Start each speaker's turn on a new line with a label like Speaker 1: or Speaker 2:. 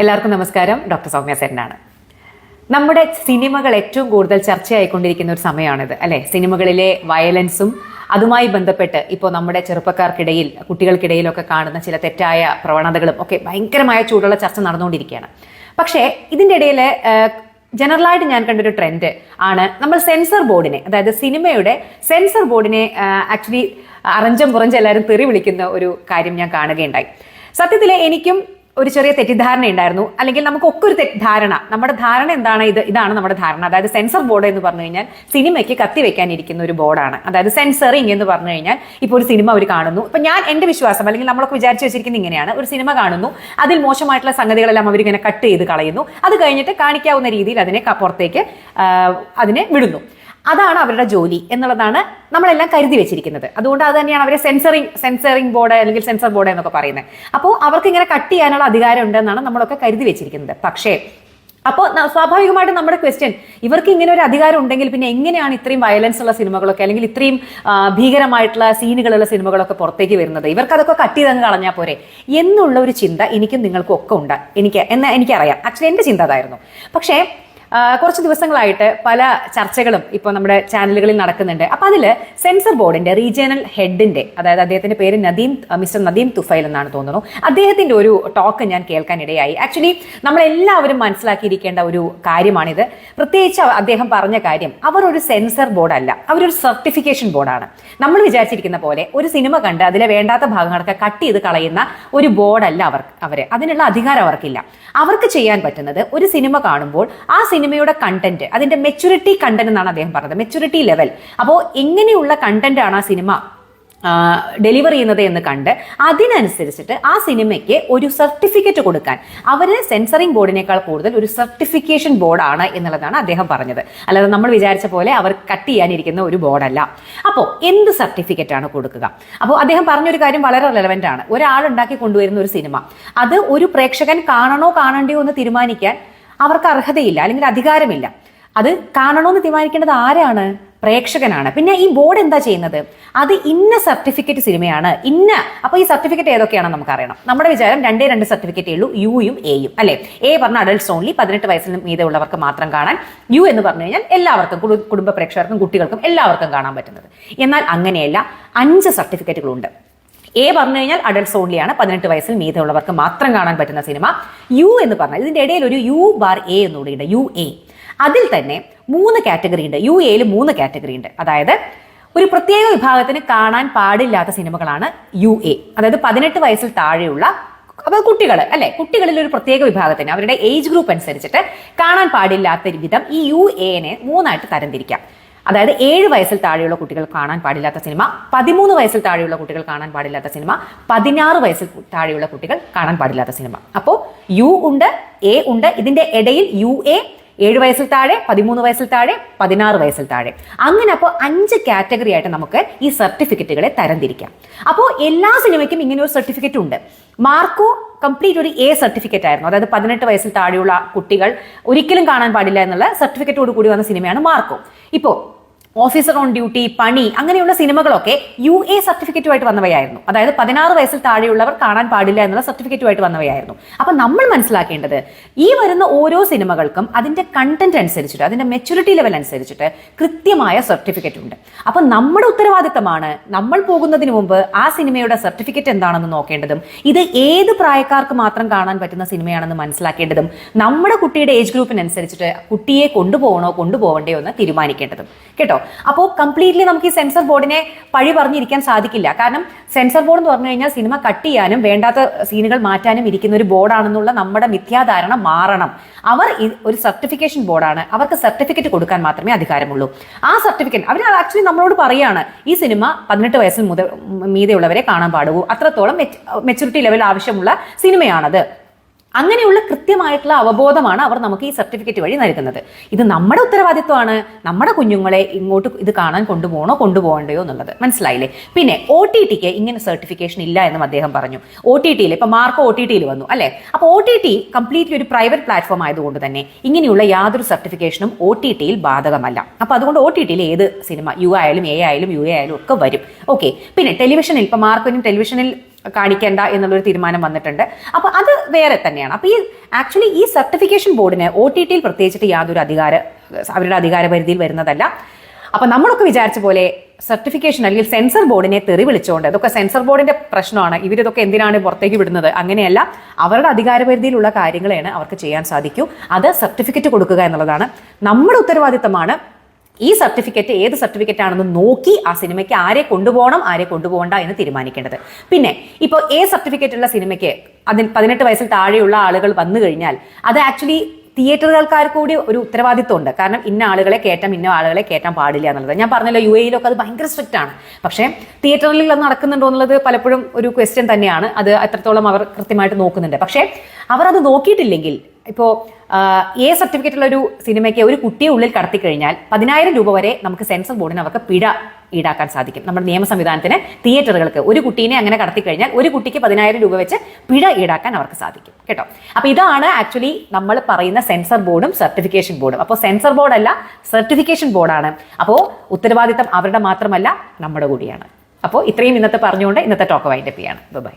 Speaker 1: എല്ലാവർക്കും നമസ്കാരം. ഡോക്ടർ സൗമ്യ സെന്നാണ്. നമ്മുടെ സിനിമകൾ ഏറ്റവും കൂടുതൽ ചർച്ചയായിക്കൊണ്ടിരിക്കുന്ന ഒരു സമയമാണിത് അല്ലെ? സിനിമകളിലെ വയലൻസും അതുമായി ബന്ധപ്പെട്ട് ഇപ്പോൾ നമ്മുടെ ചെറുപ്പക്കാർക്കിടയിൽ കുട്ടികൾക്കിടയിലൊക്കെ കാണുന്ന ചില തെറ്റായ പ്രവണതകളും ഒക്കെ ഭയങ്കരമായ ചൂടുള്ള ചർച്ച നടന്നുകൊണ്ടിരിക്കുകയാണ്. പക്ഷേ ഇതിന്റെ ഇടയിൽ ജനറലായിട്ട് ഞാൻ കണ്ടൊരു ട്രെൻഡ് ആണ് നമ്മൾ സെൻസർ ബോർഡിനെ അതായത് സിനിമയുടെ സെൻസർ ബോർഡിനെ ആക്ച്വലി അറഞ്ചം പുറഞ്ചം എല്ലാവരും തെറി വിളിക്കുന്ന ഒരു കാര്യം ഞാൻ കാണുകയുണ്ടായി. സത്യത്തിൽ എനിക്കും ഒരു ചെറിയ തെറ്റിദ്ധാരണ ഉണ്ടായിരുന്നു അല്ലെങ്കിൽ നമുക്കൊക്കെ ഒരു തെറ്റിദ്ധാരണ. നമ്മുടെ ധാരണ എന്താണ്? ഇത് ഇതാണ് നമ്മുടെ ധാരണ. അതായത് സെൻസർ ബോർഡ് എന്ന് പറഞ്ഞു കഴിഞ്ഞാൽ സിനിമയ്ക്ക് കത്തി വെക്കാനിരിക്കുന്ന ഒരു ബോർഡാണ് അതായത് സെൻസറിങ് എന്ന് പറഞ്ഞു കഴിഞ്ഞാൽ ഇപ്പോൾ ഒരു സിനിമ അവർ കാണുന്നു. ഇപ്പൊ ഞാൻ എന്റെ വിശ്വാസം അല്ലെങ്കിൽ നമ്മളൊക്കെ വിചാരിച്ചു വെച്ചിരിക്കുന്നത് ഇങ്ങനെയാണ്. ഒരു സിനിമ കാണുന്നു. അതിൽ മോശമായിട്ടുള്ള സംഗതികളെല്ലാം അവരിങ്ങനെ കട്ട് ചെയ്ത് കളയുന്നു. അത് കഴിഞ്ഞിട്ട് കാണിക്കാവുന്ന രീതിയിൽ അതിനെ പുറത്തേക്ക് അതിനെ വിടുന്നു. അതാണ് അവരുടെ ജോലി എന്നുള്ളതാണ് നമ്മളെല്ലാം കരുതി വെച്ചിരിക്കുന്നത്. അതുകൊണ്ട് അത് തന്നെയാണ് അവരെ സെൻസറിങ് സെൻസറിങ് ബോർഡ് അല്ലെങ്കിൽ സെൻസർ ബോർഡ് എന്നൊക്കെ പറയുന്നത്. അപ്പോൾ അവർക്ക് ഇങ്ങനെ കട്ട് ചെയ്യാനുള്ള അധികാരം ഉണ്ടെന്നാണ് നമ്മളൊക്കെ കരുതി വെച്ചിരിക്കുന്നത്. പക്ഷേ അപ്പോൾ സ്വാഭാവികമായിട്ടും നമ്മുടെ ക്വസ്റ്റ്യൻ ഇവർക്ക് ഇങ്ങനെ ഒരു അധികാരം ഉണ്ടെങ്കിൽ പിന്നെ എങ്ങനെയാണ് ഇത്രയും വയലൻസ് ഉള്ള സിനിമകളൊക്കെ അല്ലെങ്കിൽ ഇത്രയും ഭീകരമായിട്ടുള്ള സീനുകളുള്ള സിനിമകളൊക്കെ പുറത്തേക്ക് വരുന്നത്? ഇവർക്ക് അതൊക്കെ കട്ട് ചെയ്തങ്ങ് കളഞ്ഞാൽ പോരെ? എന്നുള്ള ഒരു ചിന്ത എനിക്കും നിങ്ങൾക്കും ഒക്കെ ഉണ്ട്. എനിക്ക് എന്ന് എനിക്കറിയാം. ആക്ച്വലി എന്റെ ചിന്ത അതായിരുന്നു. പക്ഷേ കുറച്ച് ദിവസങ്ങളായിട്ട് പല ചർച്ചകളും ഇപ്പോൾ നമ്മുടെ ചാനലുകളിൽ നടക്കുന്നുണ്ട്. അപ്പൊ അതിൽ സെൻസർ ബോർഡിന്റെ റീജിയണൽ ഹെഡിന്റെ അതായത് അദ്ദേഹത്തിന്റെ പേര് നദീം മിസ്റ്റർ നദീം തുഫൈൽ എന്നാണ് തോന്നുന്നു. അദ്ദേഹത്തിന്റെ ഒരു ടോക്ക് ഞാൻ കേൾക്കാൻ ഇടയായി ആക്ച്വലി നമ്മളെല്ലാവരും മനസ്സിലാക്കിയിരിക്കേണ്ട ഒരു കാര്യമാണിത്. പ്രത്യേകിച്ച് അദ്ദേഹം പറഞ്ഞ കാര്യം അവർ ഒരു സെൻസർ ബോർഡല്ല അവരൊരു സർട്ടിഫിക്കേഷൻ ബോർഡാണ്. നമ്മൾ വിചാരിച്ചിരിക്കുന്ന പോലെ ഒരു സിനിമ കണ്ട് അതിലെ വേണ്ടാത്ത ഭാഗങ്ങളൊക്കെ കട്ട് ചെയ്ത് കളയുന്ന ഒരു ബോർഡല്ല അവർ അവർ അതിനുള്ള അധികാരം അവർക്കില്ല. അവർക്ക് ചെയ്യാൻ പറ്റുന്നത് ഒരു സിനിമ കാണുമ്പോൾ ആ സിനിമയുടെ കണ്ടന്റ് അതിന്റെ മെച്ചുരിറ്റി കണ്ടന്റ് എന്നാണ് അദ്ദേഹം പറഞ്ഞത് മെച്ചുരിറ്റി ലെവൽ അപ്പോൾ എങ്ങനെയുള്ള കണ്ടന്റ് ആണ് ആ സിനിമ ഡെലിവർ ചെയ്യുന്നത് എന്ന് കണ്ട് അതിനനുസരിച്ചിട്ട് ആ സിനിമയ്ക്ക് ഒരു സർട്ടിഫിക്കറ്റ് കൊടുക്കാൻ അവർ സെൻസറിങ് ബോർഡിനേക്കാൾ കൂടുതൽ ഒരു സർട്ടിഫിക്കേഷൻ ബോർഡാണ് എന്നുള്ളതാണ് അദ്ദേഹം പറഞ്ഞത്. അല്ലാതെ നമ്മൾ വിചാരിച്ച പോലെ അവർ കട്ട് ചെയ്യാനിരിക്കുന്ന ഒരു ബോർഡല്ല അപ്പോൾ എന്ത് സർട്ടിഫിക്കറ്റ് ആണ് കൊടുക്കുക? അപ്പോൾ അദ്ദേഹം പറഞ്ഞൊരു കാര്യം വളരെ റെലവെന്റ് ആണ്. ഒരാൾ ഉണ്ടാക്കി കൊണ്ടുവരുന്ന ഒരു സിനിമ അത് ഒരു പ്രേക്ഷകൻ കാണണോ കാണണ്ടയോ എന്ന് തീരുമാനിക്കാൻ അവർക്ക് അർഹതയില്ല അല്ലെങ്കിൽ അധികാരമില്ല. അത് കാണണമെന്ന് തീരുമാനിക്കേണ്ടത് ആരാണ്? പ്രേക്ഷകനാണ്. പിന്നെ ഈ ബോർഡ് എന്താ ചെയ്യുന്നത്? അത് ഇന്ന സർട്ടിഫിക്കറ്റ് സിനിമയാണ്. ഇന്ന അപ്പൊ ഈ സർട്ടിഫിക്കറ്റ് ഏതൊക്കെയാണെന്ന് നമുക്ക് അറിയണം നമ്മുടെ വിചാരം രണ്ടേ രണ്ട് സർട്ടിഫിക്കറ്റേ ഉള്ളൂ. യുയും എയും അല്ലെ? എ പറഞ്ഞ അഡൽട്ട്സ് ഓൺലി പതിനെട്ട് വയസ്സിന് മീതെ ഉള്ളവർക്ക് മാത്രം കാണാൻ. യു എന്ന് പറഞ്ഞു കഴിഞ്ഞാൽ എല്ലാവർക്കും കുടുംബ പ്രേക്ഷകർക്കും കുട്ടികൾക്കും എല്ലാവർക്കും കാണാൻ പറ്റുന്നത്. എന്നാൽ അങ്ങനെയല്ല അഞ്ച് സർട്ടിഫിക്കറ്റുകളുണ്ട്. എ പറഞ്ഞു കഴിഞ്ഞാൽ അഡൽട്സ് ഓൺലിയാണ് പതിനെട്ട് വയസ്സിൽ മീതെയുള്ളവർക്ക് മാത്രം കാണാൻ പറ്റുന്ന സിനിമ യു എന്ന് പറഞ്ഞാൽ ഇതിന്റെ ഇടയിൽ ഒരു യു ബാർ എ എന്നുകൂടി ഉണ്ട്. യു എ അതിൽ തന്നെ മൂന്ന് കാറ്റഗറി ഉണ്ട്. യു എയിൽ മൂന്ന് കാറ്റഗറി ഉണ്ട്. അതായത് ഒരു പ്രത്യേക വിഭാഗത്തിന് കാണാൻ പാടില്ലാത്ത സിനിമകളാണ് യു എ അതായത് പതിനെട്ട് വയസ്സിൽ താഴെയുള്ള അപ്പോൾ കുട്ടികൾ അല്ലെ? കുട്ടികളിൽ ഒരു പ്രത്യേക വിഭാഗത്തിന് അവരുടെ ഏജ് ഗ്രൂപ്പ് അനുസരിച്ചിട്ട് കാണാൻ പാടില്ലാത്ത വിധം ഈ യു എനെ മൂന്നായിട്ട് തരംതിരിക്കാം. അതായത് ഏഴ് വയസ്സിൽ താഴെയുള്ള കുട്ടികൾ കാണാൻ പാടില്ലാത്ത സിനിമ പതിമൂന്ന് വയസ്സിൽ താഴെയുള്ള കുട്ടികൾ കാണാൻ പാടില്ലാത്ത സിനിമ പതിനാറ് വയസ്സിൽ താഴെയുള്ള കുട്ടികൾ കാണാൻ പാടില്ലാത്ത സിനിമ. അപ്പോൾ യു ഉണ്ട് എ ഉണ്ട് ഇതിന്റെ ഇടയിൽ യു എ ഏഴ് വയസ്സിൽ താഴെ പതിമൂന്ന് വയസ്സിൽ താഴെ പതിനാറ് വയസ്സിൽ താഴെ. അങ്ങനെ അപ്പോൾ അഞ്ച് കാറ്റഗറി ആയിട്ട് നമുക്ക് ഈ സർട്ടിഫിക്കറ്റുകളെ തരംതിരിക്കാം. അപ്പോൾ എല്ലാ സിനിമയ്ക്കും ഇങ്ങനെ ഒരു സർട്ടിഫിക്കറ്റ് ഉണ്ട്. മാർക്കോ കംപ്ലീറ്റ് ഒരു എ സർട്ടിഫിക്കറ്റ് ആയിരുന്നു. അതായത് പതിനെട്ട് വയസ്സിൽ താഴെയുള്ള കുട്ടികൾ ഒരിക്കലും കാണാൻ പാടില്ല എന്നുള്ള സർട്ടിഫിക്കറ്റോട് കൂടി വന്ന സിനിമയാണ് മാർക്കോ. ഇപ്പോൾ ഓഫീസർ ഓൺ ഡ്യൂട്ടി പണി അങ്ങനെയുള്ള സിനിമകളൊക്കെ യു എ സർട്ടിഫിക്കറ്റുമായിട്ട് വന്നവയായിരുന്നു. അതായത് പതിനാറ് വയസ്സിൽ താഴെയുള്ളവർ കാണാൻ പാടില്ല എന്നുള്ള സർട്ടിഫിക്കറ്റുമായിട്ട് വന്നവയായിരുന്നു. അപ്പൊ നമ്മൾ മനസ്സിലാക്കേണ്ടത് ഈ വരുന്ന ഓരോ സിനിമകൾക്കും അതിന്റെ കണ്ടന്റ് അനുസരിച്ചിട്ട് അതിന്റെ മെച്യൂരിറ്റി ലെവൽ അനുസരിച്ചിട്ട് കൃത്യമായ സർട്ടിഫിക്കറ്റ് ഉണ്ട്. അപ്പൊ നമ്മുടെ ഉത്തരവാദിത്തമാണ് നമ്മൾ പോകുന്നതിന് മുമ്പ് ആ സിനിമയുടെ സർട്ടിഫിക്കറ്റ് എന്താണെന്ന് നോക്കേണ്ടതും ഇത് ഏത് പ്രായക്കാർക്ക് മാത്രം കാണാൻ പറ്റുന്ന സിനിമയാണെന്ന് മനസ്സിലാക്കേണ്ടതും നമ്മുടെ കുട്ടിയുടെ ഏജ് ഗ്രൂപ്പിനനുസരിച്ചിട്ട് കുട്ടിയെ കൊണ്ടുപോകണോ കൊണ്ടുപോകണ്ടയോ എന്ന് തീരുമാനിക്കേണ്ടതും. കേട്ടോ? അപ്പോൾ കംപ്ലീറ്റ്ലി നമുക്ക് ഈ സെൻസർ ബോർഡിനെ പഴി പറഞ്ഞിരിക്കാൻ സാധിക്കില്ല. കാരണം സെൻസർ ബോർഡ് എന്ന് പറഞ്ഞു കഴിഞ്ഞാൽ സിനിമ കട്ട് ചെയ്യാനും വേണ്ടാത്ത സീനുകൾ മാറ്റാനും ഇരിക്കുന്ന ഒരു ബോർഡാണെന്നുള്ള നമ്മുടെ മിഥ്യാധാരണ മാറണം. അവർ ഒരു സർട്ടിഫിക്കേഷൻ ബോർഡാണ് അവർക്ക് സർട്ടിഫിക്കറ്റ് കൊടുക്കാൻ മാത്രമേ അധികാരമുള്ളൂ. ആ സർട്ടിഫിക്കറ്റ് അവർ ആക്ച്വലി നമ്മളോട് പറയാണ് ഈ സിനിമ പതിനെട്ട് വയസ്സിന് മുതൽ മീതെയുള്ളവരെ കാണാൻ പാടുകൂ അത്രത്തോളം മെച്ചൂരിറ്റി ലെവൽ ആവശ്യമുള്ള സിനിമയാണത് അങ്ങനെയുള്ള കൃത്യമായിട്ടുള്ള അവബോധമാണ് അവർ നമുക്ക് ഈ സർട്ടിഫിക്കറ്റ് വഴി നൽകുന്നത്. ഇത് നമ്മുടെ ഉത്തരവാദിത്വമാണ്. നമ്മുടെ കുഞ്ഞുങ്ങളെ ഇങ്ങോട്ട് ഇത് കാണാൻ കൊണ്ടുപോകണോ കൊണ്ടുപോകണ്ടയോ എന്നുള്ളത്. മനസ്സിലായില്ലേ? പിന്നെ ഒ ടി ടിക്ക് ഇങ്ങനെ സർട്ടിഫിക്കേഷൻ ഇല്ല എന്നും അദ്ദേഹം പറഞ്ഞു. ഒ ടി ടിയിൽ ഇപ്പൊ മാർക്ക് ഒ ടി ടിയിൽ വന്നു അല്ലെ? അപ്പോൾ ഒ ടി ടി കംപ്ലീറ്റ്ലി ഒരു പ്രൈവറ്റ് പ്ലാറ്റ്ഫോം ആയതുകൊണ്ട് തന്നെ ഇങ്ങനെയുള്ള യാതൊരു സർട്ടിഫിക്കേഷനും ഒ ടി ടിയിൽ ബാധകമല്ല. അപ്പൊ അതുകൊണ്ട് ഒ ടി ടിയിൽ ഏത് സിനിമ യു ആയാലും എ ആയാലും യു എ ആയാലും ഒക്കെ വരും. ഓക്കെ പിന്നെ ടെലിവിഷനിൽ ഇപ്പൊ മാർക്കിനും ടെലിവിഷനിൽ കാണിക്കേണ്ട എന്നുള്ളൊരു തീരുമാനം വന്നിട്ടുണ്ട്. അപ്പോൾ അത് വേറെ തന്നെയാണ്. അപ്പോൾ ഈ ആക്ച്വലി ഈ സർട്ടിഫിക്കേഷൻ ബോർഡിന് ഒ ടി ടിയിൽ പ്രത്യേകിച്ചിട്ട് യാതൊരു അധികാര അവരുടെ അധികാര പരിധിയിൽ വരുന്നതല്ല. അപ്പൊ നമ്മളൊക്കെ വിചാരിച്ച പോലെ സർട്ടിഫിക്കേഷൻ അല്ലെങ്കിൽ സെൻസർ ബോർഡിനെ തെറി വിളിച്ചുകൊണ്ട് ഇതൊക്കെ സെൻസർ ബോർഡിന്റെ പ്രശ്നമാണ്. ഇവരിതൊക്കെ എന്തിനാണ് പുറത്തേക്ക് വിടുന്നത്? അങ്ങനെയല്ല അവരുടെ അധികാരപരിധിയിലുള്ള കാര്യങ്ങളാണ് അവർക്ക് ചെയ്യാൻ സാധിക്കൂ. അത് സർട്ടിഫിക്കറ്റ് കൊടുക്കുക എന്നുള്ളതാണ്. നമ്മുടെ ഉത്തരവാദിത്തമാണ് ഈ സർട്ടിഫിക്കറ്റ് ഏത് സർട്ടിഫിക്കറ്റ് ആണെന്ന് നോക്കി ആ സിനിമയ്ക്ക് ആരെ കൊണ്ടുപോകണം ആരെ കൊണ്ടുപോകണ്ട എന്ന് തീരുമാനിക്കേണ്ടത്. പിന്നെ ഇപ്പോൾ എ സർട്ടിഫിക്കറ്റ് ഉള്ള സിനിമയ്ക്ക് അതിൽ പതിനെട്ട് വയസ്സിൽ താഴെയുള്ള ആളുകൾ വന്നു കഴിഞ്ഞാൽ അത് ആക്ച്വലി തിയേറ്ററുകൾക്കാർ കൂടി ഒരു ഉത്തരവാദിത്വമുണ്ട്. കാരണം ഇന്ന ആളുകളെ കയറ്റാം ഇന്ന ആളുകളെ കയറ്റാൻ പാടില്ല എന്നുള്ളത്. ഞാൻ പറഞ്ഞല്ലോ യു എയിലൊക്കെ അത് ഭയങ്കര സ്ട്രിക്റ്റ് ആണ്. പക്ഷേ തിയേറ്ററിൽ അത് നടക്കുന്നുണ്ടോ എന്നുള്ളത് പലപ്പോഴും ഒരു ക്വസ്റ്റ്യൻ തന്നെയാണ്. അത് എത്രത്തോളം അവർ കൃത്യമായിട്ട് നോക്കുന്നുണ്ട്. പക്ഷേ അവർ അത് നോക്കിയിട്ടില്ലെങ്കിൽ ഇപ്പോൾ എ സർട്ടിഫിക്കറ്റ് ഉള്ള ഒരു സിനിമയ്ക്ക് ഒരു കുട്ടിയെ ഉള്ളിൽ കടത്തി കഴിഞ്ഞാൽ പതിനായിരം രൂപ വരെ നമുക്ക് സെൻസർ ബോർഡിന് അവർക്ക് പിഴ ഈടാക്കാൻ സാധിക്കും. നമ്മുടെ നിയമ സംവിധാനത്തിന് തിയേറ്ററുകൾക്ക് ഒരു കുട്ടീനെ അങ്ങനെ കടത്തി കഴിഞ്ഞാൽ ഒരു കുട്ടിക്ക് പതിനായിരം രൂപ വെച്ച് പിഴ ഈടാക്കാൻ അവർക്ക് സാധിക്കും. കേട്ടോ? അപ്പോൾ ഇതാണ് ആക്ച്വലി നമ്മൾ പറയുന്ന സെൻസർ ബോർഡും സർട്ടിഫിക്കേഷൻ ബോർഡും. അപ്പോൾ സെൻസർ ബോർഡല്ല സർട്ടിഫിക്കേഷൻ ബോർഡാണ്. അപ്പോൾ ഉത്തരവാദിത്തം അവരുടെ മാത്രമല്ല നമ്മുടെ കൂടിയാണ്. അപ്പോൾ ഇത്രയും ഇന്നത്തെ പറഞ്ഞുകൊണ്ട് ഇന്നത്തെ ടോക്ക് വൈൻഡപ്പ് ചെയ്യാണ്. ബൈ.